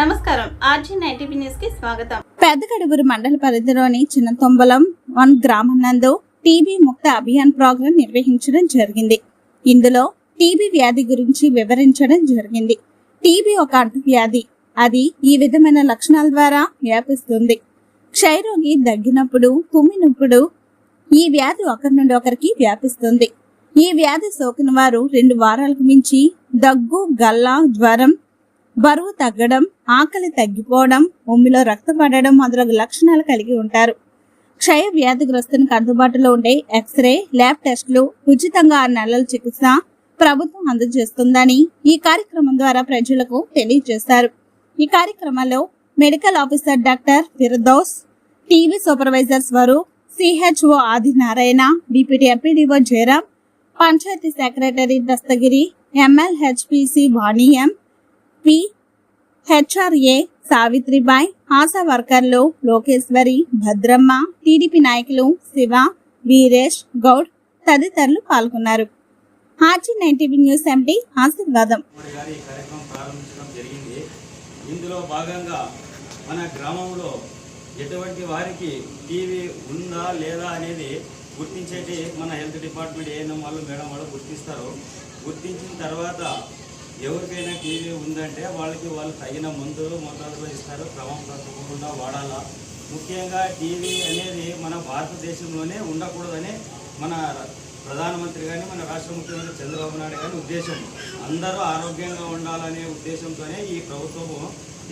RG nine TV న్యూస్కి స్వాగతం. పెద్దగడుగురు మండల పరిధిలోని చిన్న తొంబలం వన్ గ్రామం నందు టీబీ ముక్త అభియాన్ ప్రోగ్రాం నిర్వహించడం జరిగింది. ఇందులో టీబీ వ్యాధి గురించి వివరించడం జరిగింది. టీబీ ఒక అంటువ్యాధి. అది ఈ విధమైన లక్షణాల ద్వారా వ్యాపిస్తుంది. క్షయరోగి దగ్గినప్పుడు తుమ్మినప్పుడు ఈ వ్యాధి ఒకరి నుండి ఒకరికి వ్యాపిస్తుంది. ఈ వ్యాధి సోకిన వారు రెండు వారాలకు మించి దగ్గు గల్ల జ్వరం బరువు తగ్గడం ఆకలి తగ్గిపోవడం ఉమ్మిలో రక్తం పడడం మొదలగు లక్షణాలు కలిగి ఉంటారు. క్షయ వ్యాధిగ్రస్తునికి అందుబాటులో ఉండే ఎక్స్రే ల్యాబ్ టెస్టులు ఉచితంగా ఆరు నెలల చికిత్స ప్రభుత్వం అందజేస్తుందని ఈ కార్యక్రమం ద్వారా ప్రజలకు తెలియజేశారు. ఈ కార్యక్రమంలో medical officer doctor Firdous TB supervisor Swaroop CHO Adinarayana deputy MPDO Jayaram panchayati secretary Dastagiri MLHPC Vaniyam P. HRA Savitribai ASHA వర్కర్లు లోకేశ్వరి భద్రమ్మ టీడీపీ నాయకులు శివ వీరేష్ గౌడ్ తదితరులు పాల్గొన్నారు. ఆర్జీ నైన్టీవీ న్యూస్ ఎండి ఆశీర్వాదం. ఇందులో భాగంగా మన గ్రామంలో ఎటువంటి వారికి టీవీ ఉందా లేదా అనేది గుర్తించేటి మన హెల్త్ డిపార్ట్మెంట్ ఏఎన్ఎం వాళ్ళు మేడం వాళ్ళు గుర్తిస్తారు. గుర్తించిన తర్వాత ఎవరికైనా టీవీ ఉందంటే వాళ్ళకి వాళ్ళు తగిన మందులు మొదలు ఇస్తారు. క్రమం తప్పకుండా వాడాలా. ముఖ్యంగా టీవీ అనేది మన భారతదేశంలోనే ఉండకూడదని మన ప్రధానమంత్రి కానీ మన రాష్ట్ర ముఖ్యమంత్రి చంద్రబాబు నాయుడు కానీ ఉద్దేశం. అందరూ ఆరోగ్యంగా ఉండాలనే ఉద్దేశంతోనే ఈ ప్రభుత్వము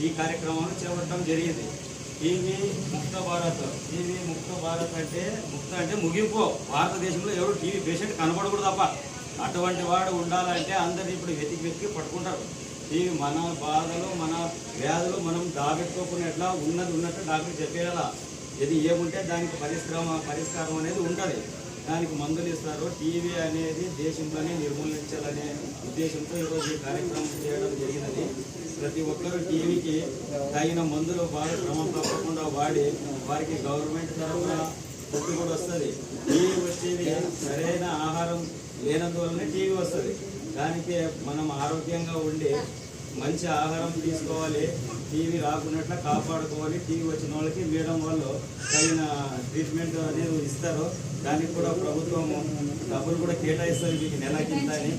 ఈ కార్యక్రమాన్ని చేపట్టడం జరిగింది. టీవీ ముక్త భారత్ టీవీ ముక్త భారత్ అంటే ముక్త అంటే ముగింపు. భారతదేశంలో ఎవరు టీవీ పేషెంట్ కనబడకూడదు తప్ప. అటువంటి వాడు ఉండాలంటే అందరు ఇప్పుడు వెతికి వెతికి పట్టుకుంటారు. టీవీ మన బాధలు మన వ్యాధులు మనం దాబెట్టుకోకున్నట్లా ఉన్నది ఉన్నట్టు డాక్టర్ చెప్పేయాలా? ఇది ఏముంటే దానికి పరిశ్రమ పరిష్కారం అనేది ఉంటుంది. దానికి మందులు ఇస్తారు. టీవీ అనేది దేశంలోనే నిర్మూలించాలనే ఉద్దేశంతో ఈరోజు ఈ కార్యక్రమం చేయడం జరిగినది ప్రతి ఒక్కరూ టీవీకి తగిన మందులు బాగా క్రమం తప్పకుండా వాడి వారికి గవర్నమెంట్ తరఫున ఫుడ్ కూడా వస్తుంది. టీవీ వచ్చేది సరైన ఆహారం లేనందువల్లనే టీవీ వస్తుంది. దానికి మనం ఆరోగ్యంగా ఉండి మంచి ఆహారం తీసుకోవాలి టీవీ రాకున్నట్లు కాపాడుకోవాలి టీవీ వచ్చిన వాళ్ళకి మేడం వాళ్ళు తగిన ట్రీట్మెంట్ అనేది ఇస్తారు. దానికి కూడా ప్రభుత్వం డబ్బులు కూడా కేటాయిస్తారు మీకు నెలకి అని.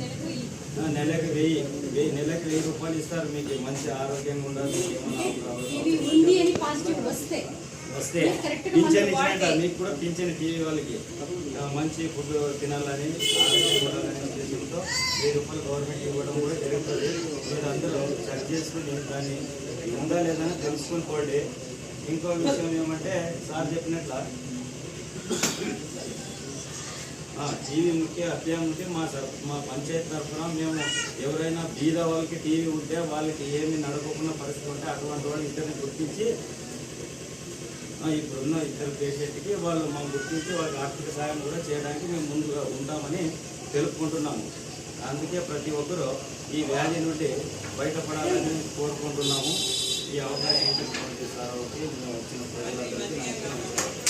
నెలకి వెయ్యి వెయ్యి నెలకి వెయ్యి రూపాయలు ఇస్తారు మీకు. మంచి ఆరోగ్యంగా ఉండాలి. ఏమన్నా వస్తే పింఛన్ ఇచ్చినట్ట మీకు కూడా పింఛన్ టీవీ వాళ్ళకి మంచి ఫుడ్ తినాలని ఉద్దేశంతో వెయ్యి రూపాయలు గవర్నమెంట్ ఇవ్వడం కూడా జరుగుతుంది. మీరు అందరూ చెక్ చేసుకుని దాన్ని ఉందా లేదా అని తెలుసుకుని పోండి. ఇంకో విషయం ఏమంటే సార్ చెప్పినట్ల టీవీ ముఖ్య ఉంటే మా సర్- మా పంచాయతీ తరఫున మేము ఎవరైనా బీద వాళ్ళకి టీవీ ఉంటే వాళ్ళకి ఏమి నడవకుండా పరిస్థితి ఉంటే అటువంటి వాళ్ళు ఇద్దరిని గుర్తించి ఇప్పుడున్న ఇద్దరు పేషెంట్కి వాళ్ళు మా గుర్తించి వాళ్ళకి ఆర్థిక సాయం కూడా చేయడానికి మేము ముందుగా ఉంటామని తెలుపుకుంటున్నాము. అందుకే ప్రతి ఒక్కరూ ఈ వ్యాధి నుండి బయటపడాలని కోరుకుంటున్నాము. ఈ అవకాశం ఇచ్చినటువంటి వచ్చిన ప్రజలందరికీ నమస్కారం.